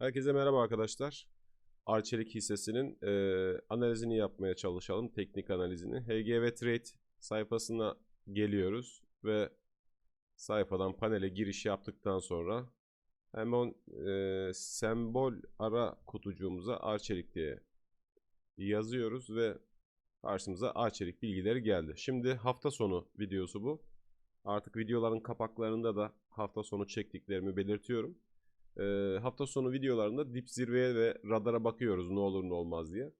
Herkese merhaba arkadaşlar. Arçelik hissesinin e, analizini yapmaya çalışalım. Teknik analizini. HGV Trade sayfasına geliyoruz ve sayfadan panele giriş yaptıktan sonra hemen e, sembol ara kutucuğumuza Arçelik diye yazıyoruz ve karşımıza Arçelik bilgileri geldi. Şimdi hafta sonu videosu bu. Artık videoların kapaklarında da hafta sonu çektiklerimi belirtiyorum. Ee, hafta sonu videolarında dip zirveye ve radara bakıyoruz ne olur ne olmaz diye.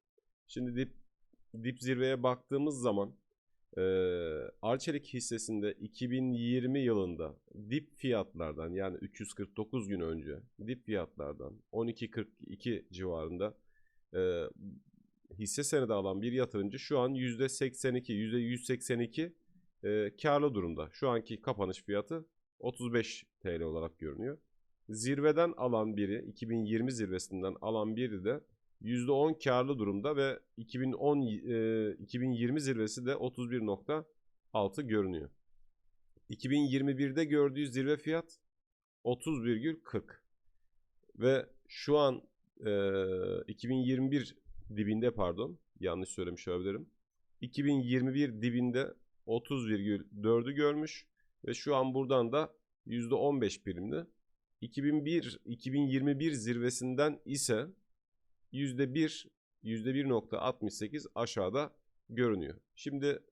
Şimdi dip, dip zirveye baktığımız zaman e, Arçelik hissesinde 2020 yılında dip fiyatlardan yani 349 gün önce dip fiyatlardan 12.42 civarında e, hisse senedi alan bir yatırımcı şu an %82, %182 e, karlı durumda. Şu anki kapanış fiyatı 35 TL olarak görünüyor. Zirveden alan biri, 2020 zirvesinden alan biri de %10 karlı durumda ve 2010 e, 2020 zirvesi de 31.6 görünüyor. 2021'de gördüğü zirve fiyat 30,40 ve şu an e, 2021 dibinde pardon yanlış söylemiş olabilirim. 2021 dibinde 30,4'ü görmüş ve şu an buradan da %15 primli. 2001 2021 zirvesinden ise %1 %1.68 aşağıda görünüyor. Şimdi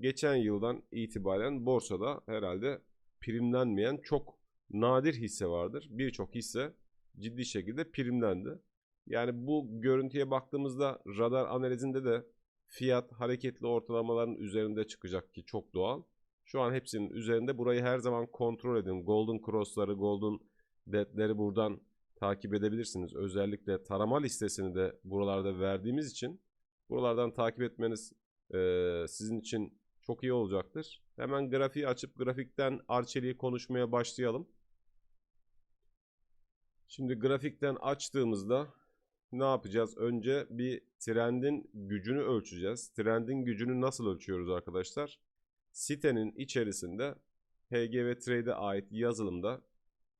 geçen yıldan itibaren borsada herhalde primlenmeyen çok nadir hisse vardır. Birçok hisse ciddi şekilde primlendi. Yani bu görüntüye baktığımızda radar analizinde de fiyat hareketli ortalamaların üzerinde çıkacak ki çok doğal. Şu an hepsinin üzerinde. Burayı her zaman kontrol edin. Golden Cross'ları, Golden Dead'leri buradan takip edebilirsiniz. Özellikle tarama listesini de buralarda verdiğimiz için buralardan takip etmeniz e, sizin için çok iyi olacaktır. Hemen grafiği açıp grafikten Arçelik'i konuşmaya başlayalım. Şimdi grafikten açtığımızda ne yapacağız? Önce bir trendin gücünü ölçeceğiz. Trendin gücünü nasıl ölçüyoruz arkadaşlar? Sitenin içerisinde HGV Trade'e ait yazılımda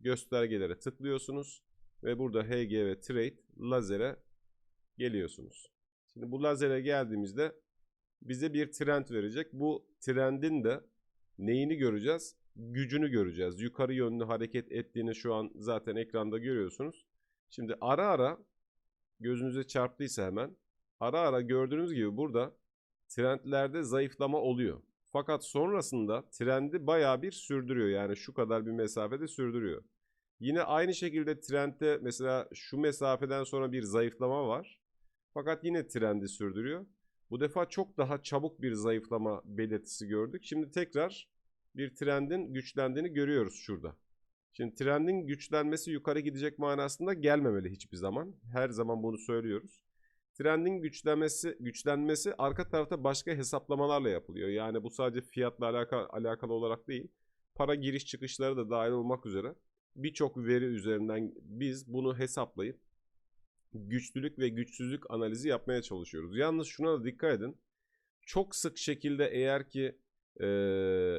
göstergelere tıklıyorsunuz ve burada HGV Trade lazere geliyorsunuz. Şimdi bu lazere geldiğimizde bize bir trend verecek. Bu trendin de neyini göreceğiz? Gücünü göreceğiz. Yukarı yönlü hareket ettiğini şu an zaten ekranda görüyorsunuz. Şimdi ara ara gözünüze çarptıysa hemen ara ara gördüğünüz gibi burada trendlerde zayıflama oluyor. Fakat sonrasında trendi baya bir sürdürüyor. Yani şu kadar bir mesafede sürdürüyor. Yine aynı şekilde trendde mesela şu mesafeden sonra bir zayıflama var. Fakat yine trendi sürdürüyor. Bu defa çok daha çabuk bir zayıflama belirtisi gördük. Şimdi tekrar bir trendin güçlendiğini görüyoruz şurada. Şimdi trendin güçlenmesi yukarı gidecek manasında gelmemeli hiçbir zaman. Her zaman bunu söylüyoruz. Trendin güçlenmesi, güçlenmesi arka tarafta başka hesaplamalarla yapılıyor. Yani bu sadece fiyatla alakalı, alakalı olarak değil. Para giriş çıkışları da dahil olmak üzere birçok veri üzerinden biz bunu hesaplayıp güçlülük ve güçsüzlük analizi yapmaya çalışıyoruz. Yalnız şuna da dikkat edin. Çok sık şekilde eğer ki e,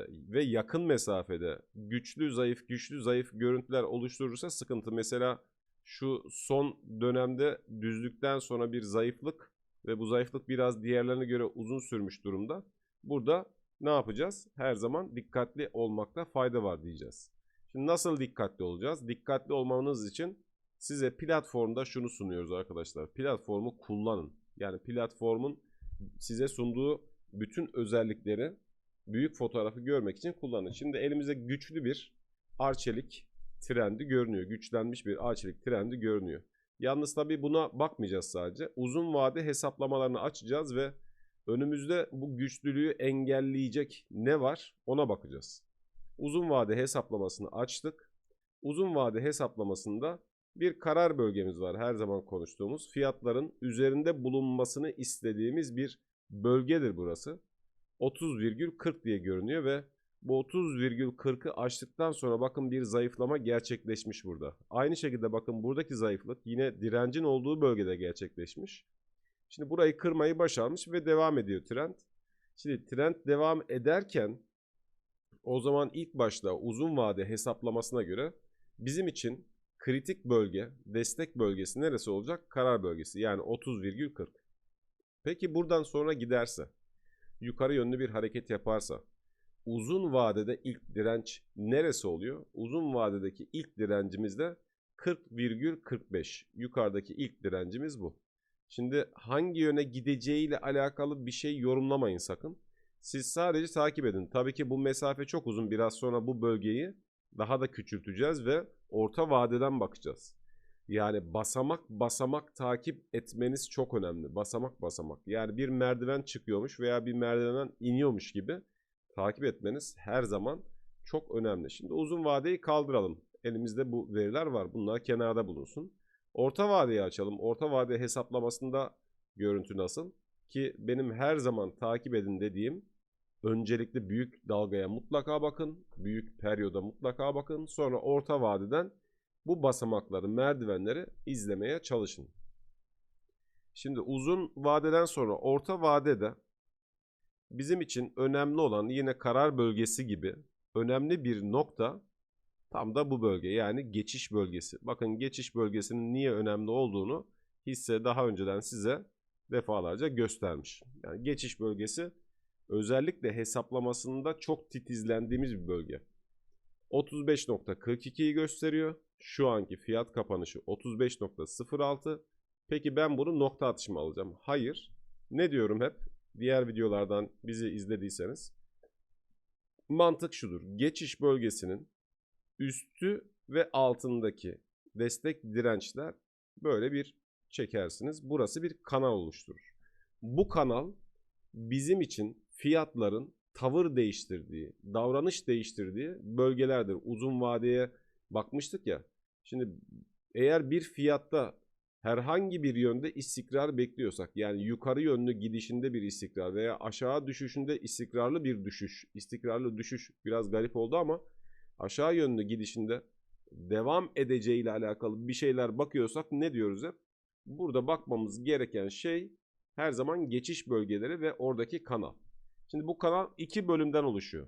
ve yakın mesafede güçlü zayıf güçlü zayıf görüntüler oluşturursa sıkıntı. Mesela şu son dönemde düzlükten sonra bir zayıflık ve bu zayıflık biraz diğerlerine göre uzun sürmüş durumda. Burada ne yapacağız? Her zaman dikkatli olmakta fayda var diyeceğiz. Şimdi nasıl dikkatli olacağız? Dikkatli olmanız için size platformda şunu sunuyoruz arkadaşlar. Platformu kullanın. Yani platformun size sunduğu bütün özellikleri büyük fotoğrafı görmek için kullanın. Şimdi elimizde güçlü bir arçelik trendi görünüyor. Güçlenmiş bir arçelik trendi görünüyor. Yalnız tabii buna bakmayacağız sadece. Uzun vade hesaplamalarını açacağız ve önümüzde bu güçlülüğü engelleyecek ne var ona bakacağız. Uzun vade hesaplamasını açtık. Uzun vade hesaplamasında bir karar bölgemiz var her zaman konuştuğumuz. Fiyatların üzerinde bulunmasını istediğimiz bir bölgedir burası. 30,40 diye görünüyor ve bu 30,40'ı aştıktan sonra bakın bir zayıflama gerçekleşmiş burada. Aynı şekilde bakın buradaki zayıflık yine direncin olduğu bölgede gerçekleşmiş. Şimdi burayı kırmayı başarmış ve devam ediyor trend. Şimdi trend devam ederken o zaman ilk başta uzun vade hesaplamasına göre bizim için kritik bölge, destek bölgesi neresi olacak? Karar bölgesi yani 30,40. Peki buradan sonra giderse, yukarı yönlü bir hareket yaparsa, uzun vadede ilk direnç neresi oluyor? Uzun vadedeki ilk direncimiz de 40,45. Yukarıdaki ilk direncimiz bu. Şimdi hangi yöne gideceğiyle alakalı bir şey yorumlamayın sakın. Siz sadece takip edin. Tabii ki bu mesafe çok uzun. Biraz sonra bu bölgeyi daha da küçülteceğiz ve orta vadeden bakacağız. Yani basamak basamak takip etmeniz çok önemli. Basamak basamak. Yani bir merdiven çıkıyormuş veya bir merdivenden iniyormuş gibi takip etmeniz her zaman çok önemli. Şimdi uzun vadeyi kaldıralım. Elimizde bu veriler var. Bunlar kenarda bulunsun. Orta vadeyi açalım. Orta vade hesaplamasında görüntü nasıl? Ki benim her zaman takip edin dediğim öncelikle büyük dalgaya mutlaka bakın. Büyük periyoda mutlaka bakın. Sonra orta vadeden bu basamakları, merdivenleri izlemeye çalışın. Şimdi uzun vadeden sonra orta vadede bizim için önemli olan yine karar bölgesi gibi önemli bir nokta tam da bu bölge yani geçiş bölgesi. Bakın geçiş bölgesinin niye önemli olduğunu hisse daha önceden size defalarca göstermiş. Yani geçiş bölgesi özellikle hesaplamasında çok titizlendiğimiz bir bölge. 35.42'yi gösteriyor. Şu anki fiyat kapanışı 35.06. Peki ben bunu nokta atışı mı alacağım? Hayır. Ne diyorum hep? Diğer videolardan bizi izlediyseniz. Mantık şudur. Geçiş bölgesinin üstü ve altındaki destek dirençler böyle bir çekersiniz. Burası bir kanal oluşturur. Bu kanal bizim için fiyatların tavır değiştirdiği, davranış değiştirdiği bölgelerdir. Uzun vadeye bakmıştık ya. Şimdi eğer bir fiyatta herhangi bir yönde istikrar bekliyorsak yani yukarı yönlü gidişinde bir istikrar veya aşağı düşüşünde istikrarlı bir düşüş, istikrarlı düşüş biraz garip oldu ama aşağı yönlü gidişinde devam edeceği ile alakalı bir şeyler bakıyorsak ne diyoruz hep? Burada bakmamız gereken şey her zaman geçiş bölgeleri ve oradaki kanal. Şimdi bu kanal iki bölümden oluşuyor.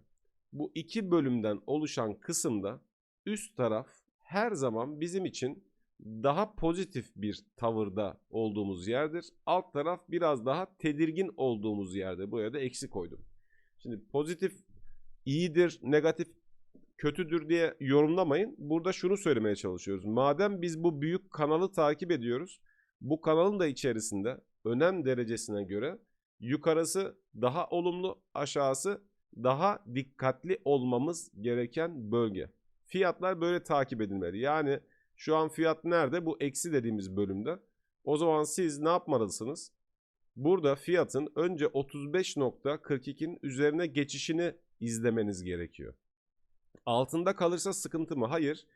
Bu iki bölümden oluşan kısımda üst taraf her zaman bizim için daha pozitif bir tavırda olduğumuz yerdir. Alt taraf biraz daha tedirgin olduğumuz yerde. Buraya da eksi koydum. Şimdi pozitif iyidir, negatif kötüdür diye yorumlamayın. Burada şunu söylemeye çalışıyoruz. Madem biz bu büyük kanalı takip ediyoruz, bu kanalın da içerisinde önem derecesine göre yukarısı daha olumlu, aşağısı daha dikkatli olmamız gereken bölge. Fiyatlar böyle takip edilmeli. Yani şu an fiyat nerede? Bu eksi dediğimiz bölümde. O zaman siz ne yapmalısınız? Burada fiyatın önce 35.42'nin üzerine geçişini izlemeniz gerekiyor. Altında kalırsa sıkıntı mı? Hayır.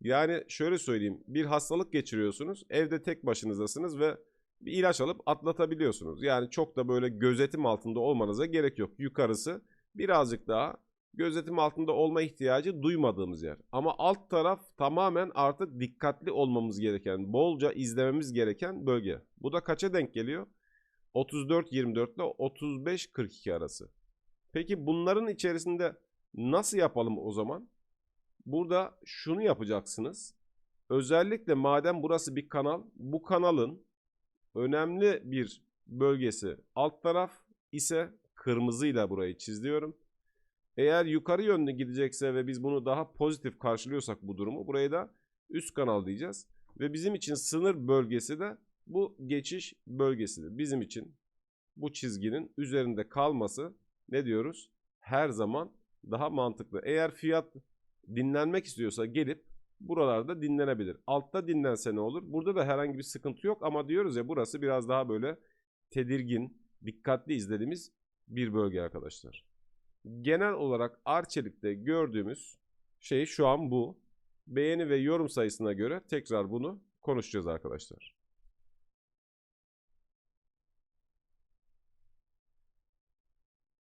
Yani şöyle söyleyeyim. Bir hastalık geçiriyorsunuz. Evde tek başınızdasınız ve bir ilaç alıp atlatabiliyorsunuz. Yani çok da böyle gözetim altında olmanıza gerek yok. Yukarısı birazcık daha gözetim altında olma ihtiyacı duymadığımız yer. Ama alt taraf tamamen artık dikkatli olmamız gereken, bolca izlememiz gereken bölge. Bu da kaça denk geliyor? 34-24 ile 35-42 arası. Peki bunların içerisinde nasıl yapalım o zaman? Burada şunu yapacaksınız. Özellikle madem burası bir kanal, bu kanalın önemli bir bölgesi alt taraf ise kırmızıyla burayı çiziyorum. Eğer yukarı yönlü gidecekse ve biz bunu daha pozitif karşılıyorsak bu durumu buraya da üst kanal diyeceğiz. Ve bizim için sınır bölgesi de bu geçiş bölgesidir. Bizim için bu çizginin üzerinde kalması ne diyoruz? Her zaman daha mantıklı. Eğer fiyat dinlenmek istiyorsa gelip buralarda dinlenebilir. Altta dinlense ne olur? Burada da herhangi bir sıkıntı yok ama diyoruz ya burası biraz daha böyle tedirgin, dikkatli izlediğimiz bir bölge arkadaşlar. Genel olarak Arçelik'te gördüğümüz şey şu an bu. Beğeni ve yorum sayısına göre tekrar bunu konuşacağız arkadaşlar.